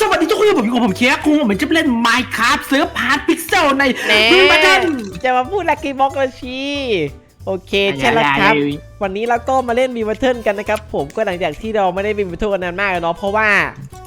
สวัสดีทุกคนผมอยู่กับผมเคียร์คุงผมจะเล่น Minecraft เซิร์ฟพาร์ทพิกเซลในแหน่มือบัตเทนจะมาพูดลักกี้บ็อกเลยชีโอเคใช่แล้วครับ วันนี้เราก็มาเล่นวีวัตเทิลกันนะครับ ผมก็หลังจากที่เราไม่ได้วีวัตเทิลกันนานมากแล้วเนาะเพราะว่า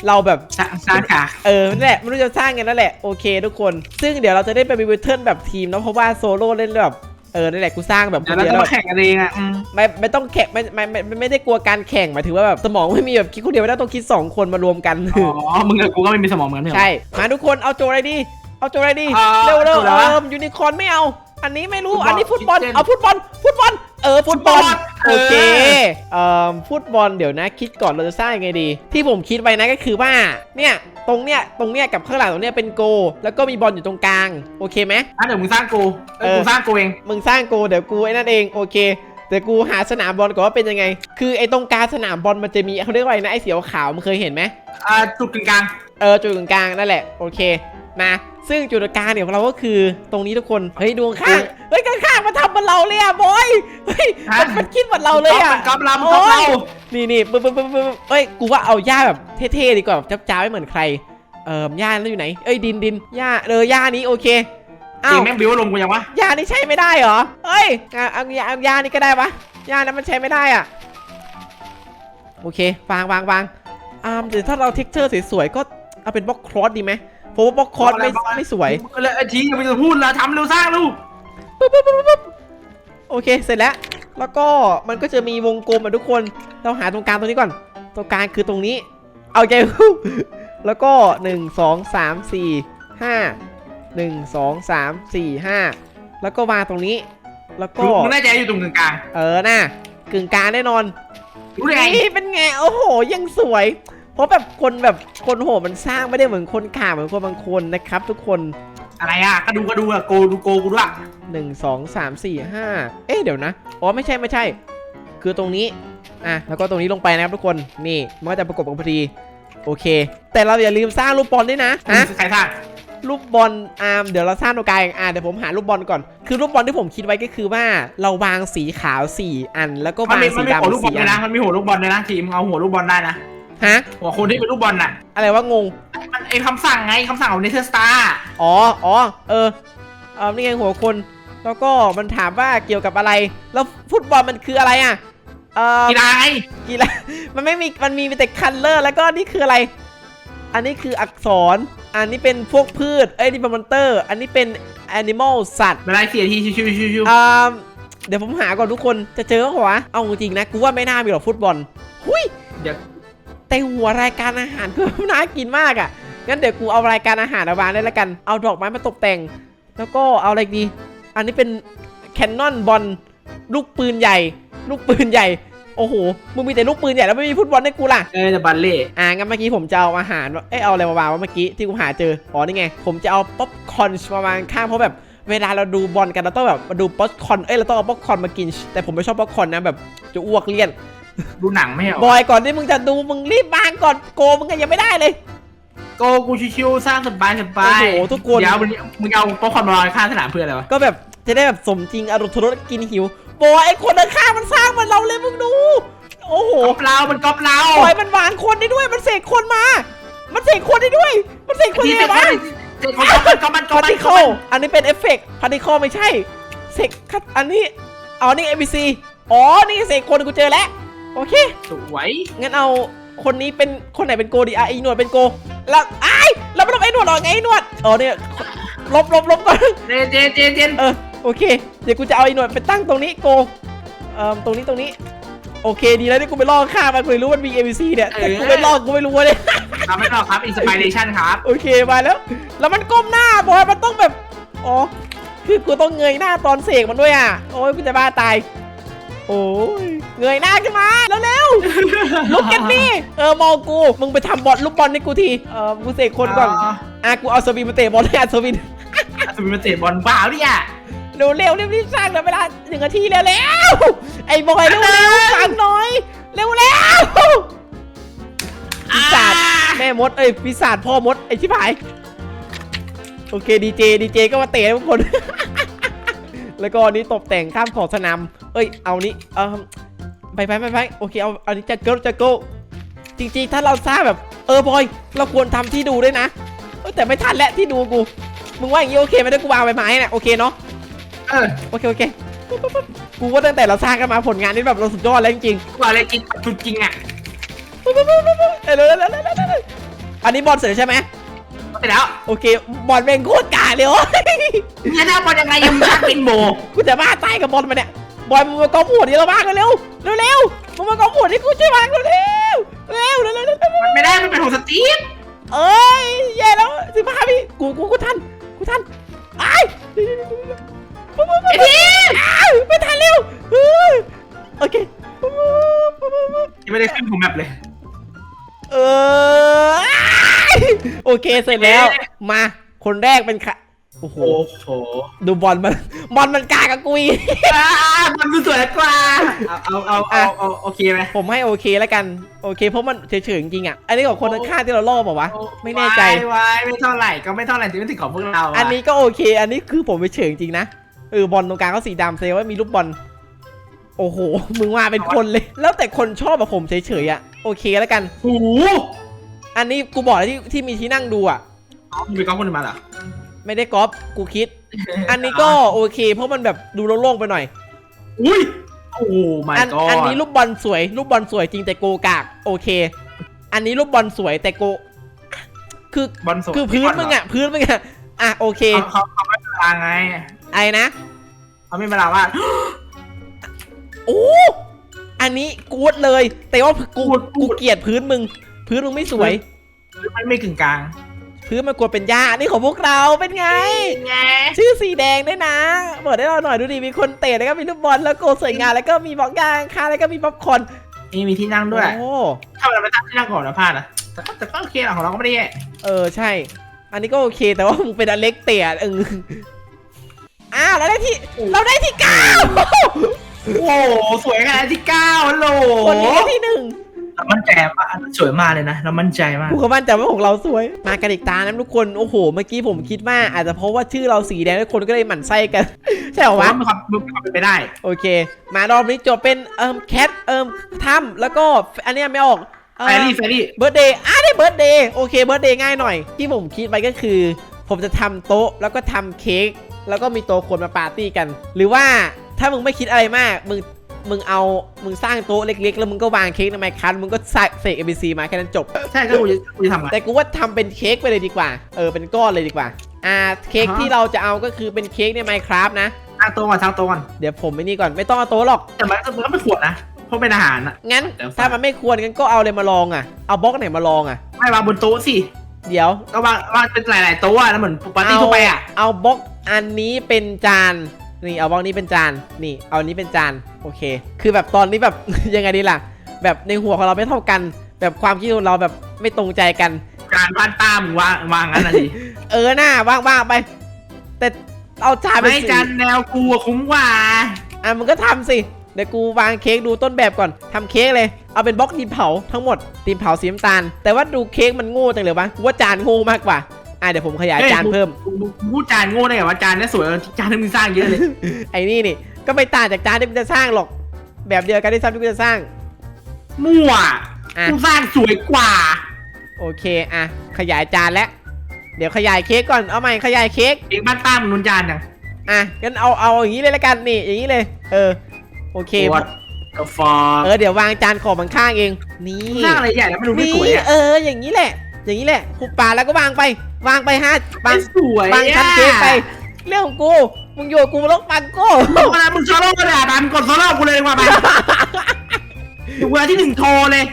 เราแบบสร้างสร้างค่ะ เออนั่นแหละไม่รู้จะสร้างกันนั่นแหละโอเค ทุกคน ซึ่งเดี๋ยวเราจะได้ไปวีวัตเทิลแบบทีมเนาะเพราะว่าโซโล่เล่นแบบ เออนั่นแหละกูสร้างแบบคเดี๋ยวนเราเดียวจะแล้วมาแข่งกันเองอะอืมไม่ไม่ต้องแข่งไม่ไม่ไม่ไม่ไม่ได้กลัวการแข่งหมายถึงว่าแบบสมองไม่มีแบบคิดคนเดียวไม่ได้ต้องคิดสองคนมารวมกันอ๋อมึงกับกูก็ไม่มีสมองเหมือนกันเหรอใช่มาทุกคนเอาโจอะไรดีเอาโจอะไรดีอ่าเร็วเร็วโจอะไรเอวะอยูนิคอร์นไม่เอา อันนี้ไม่รู้ฟุตบอลอันนี้ฟุตบอลคิดเช่นเอาฟุตบอลฟุตบอล เออฟุตบอลฟุตบอลโอเคเออเอ่อฟุตบอลเดี๋ยวนะคิดก่อนเราจะสร้างยังไงดี ที่ผมคิดไว้นะก็คือว่าเนี่ยตรงเนี้ยตรงเนี้ยกับข้างหลังตรงเนี้ยเป็นโก แล้วก็มีบอลอยู่ตรงกลางโอเคไหมอะเดี๋ยวมึงสร้างกูเออเออกูสร้างกูเองมึงสร้างโกเดี๋ยวกูไอ้นั่นเองโอเคเดี๋ยวกูหาสนามบอลก่อนว่าเป็นยังไง คือไอ้ตรงกลางสนามบอลมันจะมีเขาเรียกว่าอะไรนะไอ้สีขาวๆมึงเคยเห็นไหมอ่าจุดกึ่งกลางเออจุดตรงกลางนั่นแหละโอเค นะ ซึ่งจุดตรงกลางเนี่ยของเราก็คือตรงนี้ทุกคน เฮ้ยดวงข้าง เฮ้ยข้างๆมาทำเหมือนเราเลยอะบอย เฮ้ยมันมันคิดเหมือนเราเลยอะก๊อปลำก๊อปเราโอ้ยนี่นี่ปึ๊บปึ๊บปึ๊บปึ๊บเอ้ยกูว่าเอาหญ้าแบบเท่ๆดีกว่าแบบจ้าบๆไม่เหมือนใคร เอ่อหญ้านั่นอยู่ไหน เอ้ยดินดินหญ้าเออหญ้านี้โอเคจริอ้างวแม่งบิวลงกูยังวะหญ้านี่ใช้ไม่ได้เหรอ เอ้ยเอาเอาเอาเอาหญ้านี่ก็ได้ปะหญ้านั้นมันใช้ไม่ได้อะ โอเควางวางวางอ่าเดี๋ยวถ้าเราเท็กเจอร์สวยๆก็เอาเป็นบล็อกครอสดีไหม เพราะว่าบล็อกครอสไม่ไม่สวยเลยไอ้ทีอย่าไปจะพูดละทำเร็วสร้างลูกปุ๊บปุ๊บปุ๊บปุ๊บโอเคเสร็จแล้ว แล้วก็มันก็จะมีวงกลมอะทุกคน เราหาตรงกลางตรงนี้ก่อน ตรงกลางคือตรงนี้ เอาใจแล้วก็1 2 3 4 5 1 2 3 4 5แล้วก็วางตรงนี้ แล้วก็มึงน่าจะอยู่ตรงกึ่งกลางเออน่ะกึ่งกลางแน่นอนรู้ได้ไงนี่เป็นไงโอ้โหยังสวย เพราะแบบคนแบบคนโหมันสร้างไม่ได้เหมือนคนข่าเหมือนคนบางคนนะครับ ทุกคนอะไรอะก็ดูก็ดูอะโกดูโกกูด้วยหนึ่งสองสามสี่ห้าเอ๊ะเดี๋ยวนะอ๋อไม่ใช่ไม่ใช่ คือตรงนี้อะแล้วก็ตรงนี้ลงไปนะครับทุกคนนี่มันก็จะประกบกันพอดีโอเค แต่เราอย่าลืมสร้างลูกบอลด้วยนะฮะใครสร้างลูกบอลอาร์มเดี๋ยวเราสร้างตรงกลางอะเดี๋ยวผมหาลูกบอลก่อน คือลูกบอลที่ผมคิดไว้ก็คือว่าเราวางสีขาวสี่อันแล้วก็มันวางมีมัสีนมีหัวลูกดำบอลสี่เลอัยนนะมันมีหัวลูกบอลเลยนะทีมเอาหัวลูกบอลได้นะ ฮะ หัวคนที่เป็นลูกบอลน่ะอะไรวะงง มันไอ้คำสั่งไงคำสั่งของเนเธอร์สตาร์อ๋อ อ๋อ เออ เออนี่ไงหัวคน แล้วก็มันถามว่าเกี่ยวกับอะไร แล้วฟุตบอลมันคืออะไรอะ เออกีฬาไงกีฬา มันไม่มี มันมีแต่คันเลอร์ แล้วก็นี่คืออะไร อันนี้คืออักษร อันนี้เป็นพวกพืช เอ้ยนี่เป็นมอนเตอร์ อันนี้เป็นแอนิมอลสัตว์ เวลาเสียทีชิวๆชิวอ่าเดี๋ยวผมหาก่อนทุกคน จะเจอเหรอวะ เอาจริงๆนะ กูว่าไม่น่ามีหรอกฟุตบอล หุยๆเดี๋ยว แต่หัวรายการอาหารคือน่ากินมากอะ่ะ งั้นเดี๋ยวกูเอารายการอาหารมาวางได้แล้วกัน เอาดอกไม้มาตกแต่ง แล้วก็เอาอะไรดี อันนี้เป็นแคนนอนบอลลูกปืนใหญ่ ลูกปืนใหญ่ โอ้โห มึงมีแต่ลูกปืนใหญ่แล้วไม่มีฟุตบอลให้กูล่ะ เออจะบัลเล่ อ่างั้นเมื่อกี้ผมจะเอาอาหาร เอ้ยเอาอะไรมาวางวะเมื่อกี้ที่กูหาเจอ อ๋อนี่ไง ผมจะเอาป๊อปคอร์นมาวางข้างเพราะแบบเวลาเราดูบอลกันเราต้องแบบมาดูป๊อปคอร์นเอ้ยเราต้องเอาป๊อปคอร์นมากิน แต่ผมไม่ชอบป๊อปคอร์นนะแบบจะอ้วกเลี่ยน ดูหนังไม่เหรบออยก่อนที่มึงจะดูมึงรีบวางก่อนโกมึงก็ยังไม่ได้เลย โกกูชิวๆสร้างสบายสบายโอ้โหทุกคน เดี๋ยวมึงมึงเอาป๊อปคอร์นมาลอยข้างสนามเพื่ออะไรวะก็แบบจะได้แบบสมจริงอารมณ์ทรสกินหิวบอยไอ้คนข้างๆมันสร้างเหมันเราเลยมึงดู โอ้โหก๊อปเรามันก๊อปเราบอยมันวางคนได้ด้วยมันเสกคนมา มันเสกคนได้ด้วย มันเสกคนที่ยังไงเจ็ดวะคนก๊อปมันก๊อปมันก๊อปมันก๊อปพาร์ติมันเคิลอันนี้เป็นเอฟเฟกต์พาร์ติเคิลไม่ใช่เสกคัดอันนี้อ๋อนี่ ABC อ๋อนี่เสกคนกูเจอแล้ว โอเค สวยงั้นเอาคนนี้เป็นคนไหนเป็นโกดีอะไอ้หนวดเป็นโก แล้วไอ้ายแล้วไม่ต้องไอ้หนวดหรอกไงไอ้หนวดอ๋อเนี่ยลบลบลบก่อน เจนเจนเจนเจนเออโอเค เดี๋ยวกูจะเอาไอ้หนวดไปตั้งตรงนี้โกเอ่อตรงนี้ตรงนี้ โอเคดีแล้วที่กูไปลอกข้ามมากูเลยรู้ว่ามันมี ABC เนี่ยแต่กูไม่ลอกกูไม่รู้เลยทำไม่หรอกครับอินสปิเรชันครับโอเคมาแล้ว แล้วมันก้มหน้าบอยมันต้องแบบอ๋อคือกูต้องเงยหน้าตอนเสกมันด้วยอะโอ้ยกูจะบ้าตาย โอ้ยเงยหน้าขึ้นมาแล้วเร็วลุกกันนี่เออมองกูมึงไปทำบอลลูกบอลให้กูทีเออกูเสกคนก่อนอะกูเอาสวินมาเตะบอลให้อัศวินจะเป็นเตะบอลเปล่าเนี่ย เร็วเร็วรีบรีบสร้างเลยเวลาหนึ่งนาทีแล้วแล้วไอ้บอยเร็วเร็วฟังหน่อยเร็วแล้วปีศาจแม่มดเอ้ยปีศาจพ่อมดไอ้ชิบหายโอเคดีเจดีเจก็มาเตะทุกคน แล้วก็อันนี้ตกแต่งข้ามขอบสนาม เอ้ย เอานี้เออไปไปไปไปโอเค เอา อันนี้จะเกิลจะเกิลจริงๆ ถ้าเราสร้างแบบ เออบอย เราควรทำที่ดูด้วยนะเออแต่ไม่ทันแล้วที่ดูกู มึงว่าอย่างงี้โอเคไหมถ้ากูวางใบไม้เนี่ยโอเคเนาะเออโอเคโอเคปุ๊บปุ๊บปุ๊บกูว่าตั้งแต่เราสร้างกันมาผลงานนี่แบบเราสุดยอดแล้วจริงกว่าอะไรจริงจุดจริงอะๆปุ๊บปุ๊บปุ๊บปุ๊บปุ๊บเออเร็วเร็วเร็วเร็วเร็วเร็วอันนี้บอลเสร็จใช่ไหม เสร็จแล้วโอเคบอลเป็นโคตรกาเลยโอ้ยเนี่ยถ้าบอลยังไงยังชักเป็นโบกูจะบ้าตายกับบอลมาเนี่ยบอลมึงมากองหัวนี่เราบ้างเร็วเร็วเร็วมึงมากองหัวนี่กูช่วยบ้างเร็วเร็วเร็วเร็วเร็วเร็วเร็วมันไม่ได้มันเป็นของสตีฟเอ้ยแย่แล้วสิบห้าวิกูกูกูทันกูทันไอ้ายปุ๊บปุ๊บปุ๊บไอ้ทีอ้าวไม่ทันเร็วเฮ้ยโอเคปุ๊บปุ๊บปุ๊บปุ๊บยังไม่ได้ขึ้นผมแบบเลย เคเสร็จแล้ว มา คนแรกเป็นใครโอ้โห โอ้โหดูบอลมัน บอลมันกากับกุย อ่ามันดูสวยกว่า เอาเอาเอาเอาเอาโอเคไหม ผมให้โอเคแล้วกัน โอเค เพราะมันเฉยๆจริงๆอะ อันนี้ของคนข้างๆที่เราล่อเปล่าวะ ไม่แน่ใจ ไว้ไม่เท่าไหร่ก็ไม่เท่าไหร่ที่ไม่ถึงของพวกเราะอันนี้ก็โอเค อันนี้คือผมไปเฉยจริงๆนะ เออบอลตรงกลางก็สีดำแสดงว่ามีลูกบอล โอ้โห มึงมาเป็นคนเลย แล้วแต่คนชอบแบบผมเฉยๆอะ โอเคแล้วกัน โอ้โห อันนี้กูบอกแล้วที่ที่มีที่นั่งดูอะ อ๋อมึงไปก้องคนอื่นมาเหรอไม่ได้ก๊อปกูคิด อันนี้ก็โอเค เพราะมันแบบดูโล่งๆไปหน่อย อุ้ยโอ้ไม่อันก็อันนี้ลูกบอลสวยลูกบอลสวยจริงแต่โกกากโอเค อันนี้ลูกบอลสวยแต่โก คือบอลสดคือพื้นมึงอะ พื้นมึงอะอะโอเค เขาเขาเขาไม่เวลาไงไอ้นะเขาไม่เวลาว่า โอ้อันนี้กูดเลย แต่ว่ากูกูดกูกูดเกลียดพื้นมึง พื้นมึงไม่สวยมันไม่กึ่งกลาง พื้นมันกลัวเป็นหญ้าอันนี้ของพวกเราเป็นไง ไงชื่อสีแดงด้วยนะเปิดให้เราหน่อยดูดิมีคนเตะแล้วก็มีลูกบอลแล้วโกสวยงามแล้วก็มีบล็อกยางคาแล้วก็มีป๊อปคอร์นนี่มีที่นั่งด้วย โอ้ถ้าเราไม่ตั้งที่นั่งก่อนนะพลาดนะแต่ก็แต่ก็โอเคนะของเราก็ไม่ได้แย่เออใช่ อันนี้ก็โอเคแต่ว่ามึงเป็นอเล็กเตะเอออ้าวเราได้ที่เราได้ที่เก้าโอ้โหสวยขนาดที่เก้าฮัลโหลคนนี้ได้ที่หนึ่ง เรามั่นใจมากสวยมากเลยนะเรามั่นใจมากกูก็มั่นใจว่าของเราสวย มากันอีกตานะทุกคนโอ้โห เมื่อกี้ผมคิดว่าอาจจะเพราะว่าชื่อเราสีแดงทุกคนก็เลยหมั่นไส้กัน ใช่เหรอผมวะว่ามีความมีความเป็นไปได้ โอเค มารอบนี้จบเป็นเอิมแคทเอิมถ้ำแล้วก็อันเนี้ยไม่ออก แฟรี่แฟรี่เบิร์ดเดย์อะได้เบิร์ดเดย์โอเคเบิร์ดเดย์ง่ายหน่อย ที่ผมคิดไปก็คือ ผมจะทำโต๊ะแล้วก็ทำเค้กแล้วก็มีโต๊ะคนมาปาร์ตี้กัน หรือว่าถ้ามึงไม่คิดอะไรมาก มึง มึงเอามึงสร้างโต๊ะเล็กๆ แล้วมึงก็วางเค้กในไมค์คันมึงก็ใส่เสก ABC มาแค่นั้นจบ ใช่ก็กูจะกูจะทำไงแต่กูว่าทำเป็นเค้กไปเลยดีกว่า เออเป็นก้อนเลยดีกว่า อ่าเค้กอ่าฮะที่เราจะเอาก็คือเป็นเค้กใน Minecraft นะ ทางตรงก่อนทางตรงก่อนเดี๋ยวผมไม่นี่ก่อนไม่ต้องเอาโต๊ะหรอก แต่มันมันก็ไม่ขวดนะเพราะเป็นอาหารอะงั้นเดี๋ยวถ้ามันไม่ควรงั้นก็เอาอะไรมาลองอะ เอาบล็อกไหนมาลองอะ ไม่วางบนโต๊ะสิเดี๋ยว ก็วางวางเป็นหลายๆโต๊ะอะแล้วเหมือนปาร์ตี้ทั่วไปอะเอาบล็อกอันนี้เป็นจาน นี่เอาบล็อกนี้เป็นจาน นี่ เอาอันนี้เป็นจาน โอเค คือแบบตอนนี้แบบ ยังไงดีล่ะ แบบในหัวของเราไม่เท่ากัน แบบความคิดของเราแบบไม่ตรงใจกัน การบ้านตามงวางวางงั้นนะดิเออหน้าว่างๆไป แต่เอาจานไปไม่สิจานแนวกูอะคุ้มกว่า อะมึงก็ทำสิ เดี๋ยวกูวางเค้กดูต้นแบบก่อนทำเค้กเลย เอาเป็นบล็อกดินเผาทั้งหมดดินเผาสีน้ำตาล แต่ว่าดูเค้กมันโง่จังเลยวะกูว่าจานโง่มากกว่า อะเดี๋ยวผมขยายเฮ้ยจานเพิ่มกูกูกูพูดจานโง่ได้ไงว่าจานเนี้สวยจานที่มึงสร้างเยอะเลย ไอ้นี่นี่ ก็ไม่ต่างจากจานที่มึงจะสร้างหรอก แบบเดียวกันที่ซ้ำที่มึงจะสร้าง มั่วอะกูสร้างสวยกว่า โอเคอะขยายจานแล้วเดี๋ยวขยายเค้กก่อนเอาใหม่ขยายเค้กเองบ้านตามมึงนุนจานยังอะงั้นเอาเอาอย่างนี้เลยละกันนี่อย่างนี้เลย เออ โอเคขวดกาแฟเออเดี๋ยววางจานขอบข้างๆเอง นี่สร้างอะไรใหญ่แล้วไม่รู้ไม่นี่สวยอะเอออย่างนี้แหละ อย่างนี้แหละหุบปากแล้วก็วางไป วางไปฮะวางไม่สวยวางชั้นเค้กไป เรื่องของกู มึงอยู่กับกูมึงต้องปังกูบอกอะไรมึงโซโล่ก็ได้บันกดโซโล่กูเลยดีกว่าบันอยู่เวลาที่หนึ่งโทรเลย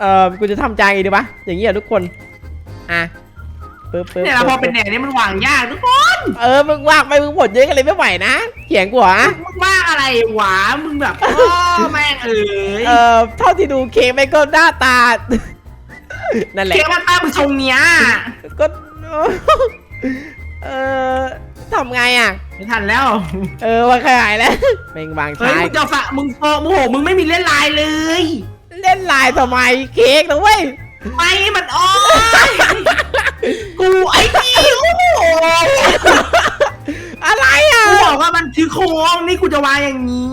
เออกูจะทำใจางไงดีวะอย่างนี้เหรอทุกคน อะปึ๊บปึ๊บเนี่ยเราพอปึ๊บเป็นแหน่เนี่ยมันวางยากทุกคนเออ มึงวางไปมึงหมดเยอะกันเลยไม่ไหวนะเขียงกูเหรอ มึงว่างอะไรหวามึงแบบโอ้แม่งเอ๋ย เออเท่าที่ดูเค้กไปก็หน้าตา นั่นแหละเค้กบ้านตามมึงทรงเนี้ยก็ เออทำไงอะ ไม่ทันแล้ว เออวางขยายแล้วแม่งวางเฮ้ยช้ามึงจะฝะมึงโโมโห มึงไม่มีเล่นลายเลย เล่นลายทำไมเค้กนะเว้ย ไม่มันอ้อยกูไอ้นี่โอ้โหอะไรอะกูบอกว่ามันคือโค้งนี่กูจะวางอย่างนี้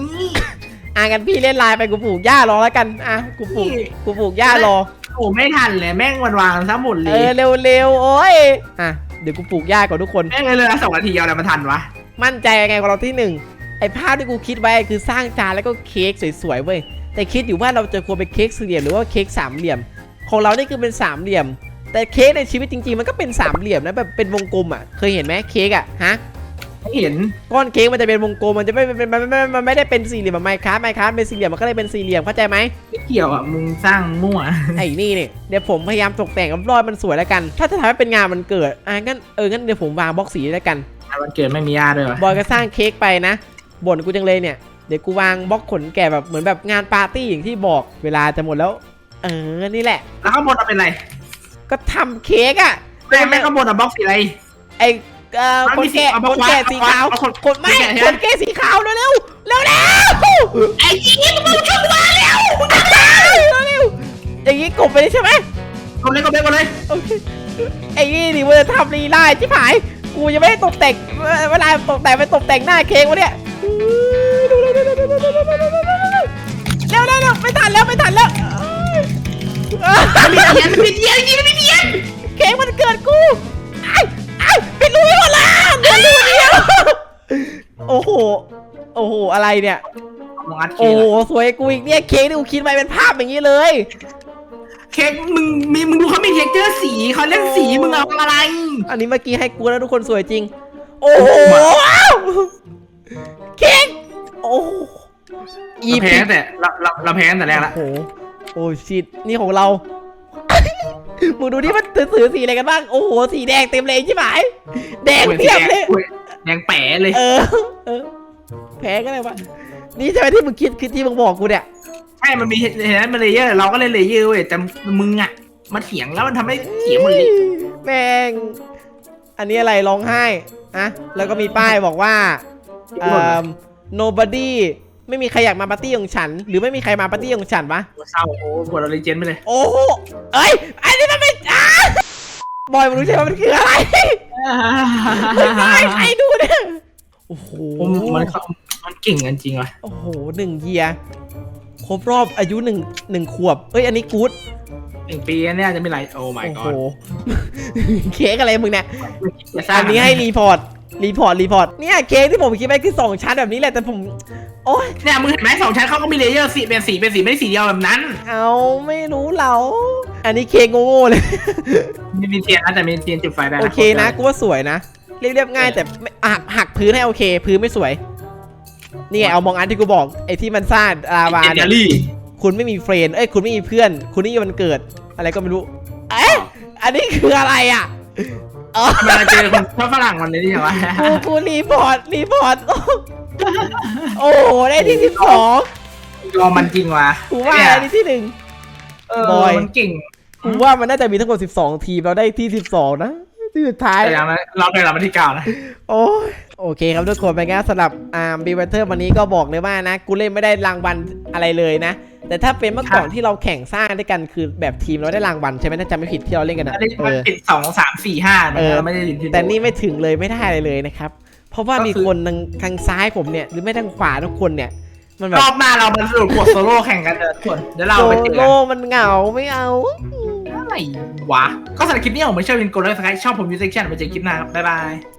อะกันพี่เล่นลายไปกูปลูกหญ้ารอแล้วกัน อะกูปลูกนี่กูปลูกหญ้ารอ โอ้ไม่ทันเลยแม่งวันวางซะหมดเลเอยอเร็วๆโอ้ยอะเดี๋ยวกูปลูกหญ้าก่อนทุกคน แม่งเลยเลยสองนาทีเอาอะไรมาทันวะมั่นใจยังไงของเราที่หนึ่งไอ้ภาพที่กูคิดไว้คือสร้างจานแล้วก็เค้กสวยๆเว้ยแต่คิดอยู่ว่าเราจะควรเป็นเค้กสี่เหลี่ยมหรือว่าเค้กสามเหลี่ยม ของเรานี่คือเป็นสามเหลี่ยม แต่เค้กในชีวิตจริงๆ มันก็เป็นสามเหลี่ยมนะแบบเป็นวงกลมอะเคยเห็นไหมเค้กอะฮะ ไม่เห็นก้อนเค้กมันจะเป็นวงกลมมันจะไม่เป็นมันไม่มันไม่ได้เป็นสี่เหลี่ยมแบบไมค์ครับไมค์ครับเป็นสี่เหลี่ยมมันก็เลยเป็นสี่เหลี่ยมเข้าใจไหมไม่เกี่ยวอะมึงสร้างมั่วไอ้นี่เนี่ยเดี๋ยวผมพยายามตกแต่งรอบๆมันสวยแล้วกัน ถ้าจะทำให้เป็นงานมันเกิดอะงั้นเอองั้นเดี๋ยวผมวางบล็อกสีแล้วกันวันเกิดไม่มีญาติด้วยวะบอยก็สร้างเค้กไปนะบ่นกูจังเลยเนี่ยเดี๋ยวกูวางบล็อกขนแก่แบบเหมือนแบบงานปาร์ตี้อย่างที่บอกเวลาจะหมดแล้ว เออนี่แหละ แล้วข้างบนเอาเป็นไรก็ทำเค้กอะแม่งแม่งข้างบนอะบล็อกสีอะไรไอ้ เอ่อมันคมีนแก่สีเอาคมานแก่วางสีขาวเอาคนคนไม่คนแก่ใช่ไหม คนแก่สีขาวเร็วเร็วเร็วเร็วไอ้ยี่มึงช่วยมาแล้วเร็วอย่างงี้กบไปเลยใช่ไหมกดเลยกดเลยกดเลยโอเคไอ้นี่ดิมันจะทำลีลาชิบหาย กูยังไม่ได้ตกแต่งเวลาตกแต่งไปตกแต่งหน้าเค้กวะเนี่ยเร็วเร็วเร็วไม่ทันแล้วไม่ทันแล้วมีเทียนมีเทียนยี่มีเทียนเค้กมันเกิดกู โอ้โห โอ้โห อะไรเนี่ย มองอัดโอ้เค้กโหสวยกูอีกเนี่ย เค้กที่กูคิดไว้เป็นภาพอย่างนี้เลย เค้กมึงมีมึงดูเขามีเท็กเจอร์สีเขาเล่นสีมึงเอาอะไร อันนี้เมื่อกี้ให้กูแล้วทุกคนสวยจริง โอ้โหเค้กโอ้โหอีเราแพ้พิกแต่เราเราเราแพ้ตั้งแต่แรกละ โอ้โหโอ้ชิตนี่ของเรา มึงดูนี่มันถือสีอะไรกันบ้าง โอ้โห สีแดงเต็มเลยใช่ไหมแดงเทียบเลย แดงแป๋เลย เออเออ แพ้ก็เลยวะนี่ใช่ไหมที่มึงคิดคือที่มึงบอกกูเนี่ย ใช่ มันมีเห็นไหมมันเลเยอร์ เราก็เล่นเลเยอร์เว้ย แต่มึงอะมาเถียงแล้วมันทำให้เสียหมดเลยแม่ง อันนี้อะไรร้องไห้อะแล้วก็มีป้ายบอกว่าเอ่อ nobody ไม่มีใครอยากมาปาร์ตี้ของฉัน หรือไม่มีใครมาปาร์ตี้ของฉันวะเศร้าโอ้ปวดเราเลเจนไปเลย โอ้โหเอ้ย อันนี้มันเป็นอ้า บอยมึงรู้ใช่ไหมมันคืออะไรไอ้ไอ้ดูเนี่ยโอ้โหผมมันเขามันเก่งกันจริงว่ะโอ้โหหนึ่งเยียครบรอบอายุหนึ่งหนึ่งขวบ เอ้ย อันนี้กู๊ดหนึ่งปีเนี่ยจะมีอะไรโอ้ my โอ้โห god เค้กอะไรมึงเนี่ย อย่าสร้างอันนี้ให้รีพอร์ต รีพอร์ตรีพอร์ตเนี่ยเค้กที่ผมคิดไว้คือสองชั้นแบบนี้แหละแต่ผม โอ้ยเนี่ยมึงเห็นไหมสองชั้นเขาก็มีเลเยอร์สีเป็นสีเป็นสีไม่ได้สีเดียวแบบนั้น เอาไม่รู้เรา อันนี้เค้กโง่ๆเลย มีมีเทียนนะแต่มีเทียนจุดไฟได้โอเคนะกูว่าสวยนะเรียบเรียบง่ายแต่ไม่หักหักพื้นให้โอเค พื้นไม่สวย นี่ไงเอามองอันที่กูบอกไอ้ที่มันซ่านลาวาเจนเนเนี่ยอรี่คุณไม่มีเฟรนด์เอ้ยคุณไม่มีเพื่อน คุณนี่มันเกิด อะไรก็ไม่รู้ เอ๊ะอันนี้คืออะไรอะอ๋อทำไมเราเจอคนชอบฝรั่งวันนี้ใช่ไหมกูกูรีพอร์ตรีพอร์ตโอ้โหได้ที่สิบสองยอมมันจริงว่ะกูว่าเนี่ยได้ที่ที่หนึ่งเออบอยมันเก่งกูว่ามันน่าจะมีทั้งหมด12ทีมเราได้ที่12นะที่สุดท้ายแต่อย่างนั้นเราเป็นเรามาที่เก้านะโอ้ยโอเคครับทุกคนเป็นไงสำหรับอ่าบีเวเทอร์วันนี้ก็บอกเลยว่านะ กูเล่นไม่ได้รางวัลอะไรเลยนะ แต่ถ้าเป็นเมื่อก่อนที่เราแข่งสร้างด้วยกันคือแบบทีมเราได้รางวัลใช่ไหมถ้าจำไม่ผิดที่เราเล่นกันนะอันนี้เอมันอติดสองสามสี่ห้ามันเออไม่ได้ยินที่แต่นี่ไม่ถึงเลยไม่ได้อะไรเลยนะครับ เพราะว่าก็คือมีคนทางทางซ้ายผมเนี่ยหรือไม่ทางขวาทุกคนเนี่ยมันแบบรอบหน้าเรามาสรุปกดโซโล่แข่งกันเถอะทุกคนเดี๋ยวเราโซไปเจอโล่มันเหงาไม่เอาอะไรวะก็สำหรับคลิปนี้ผมไม่ชอบเป็นกดไลค์สไครต์ชอบผมยูเซคชั่นไปเจอคลิปหน้าครับบ๊ายบาย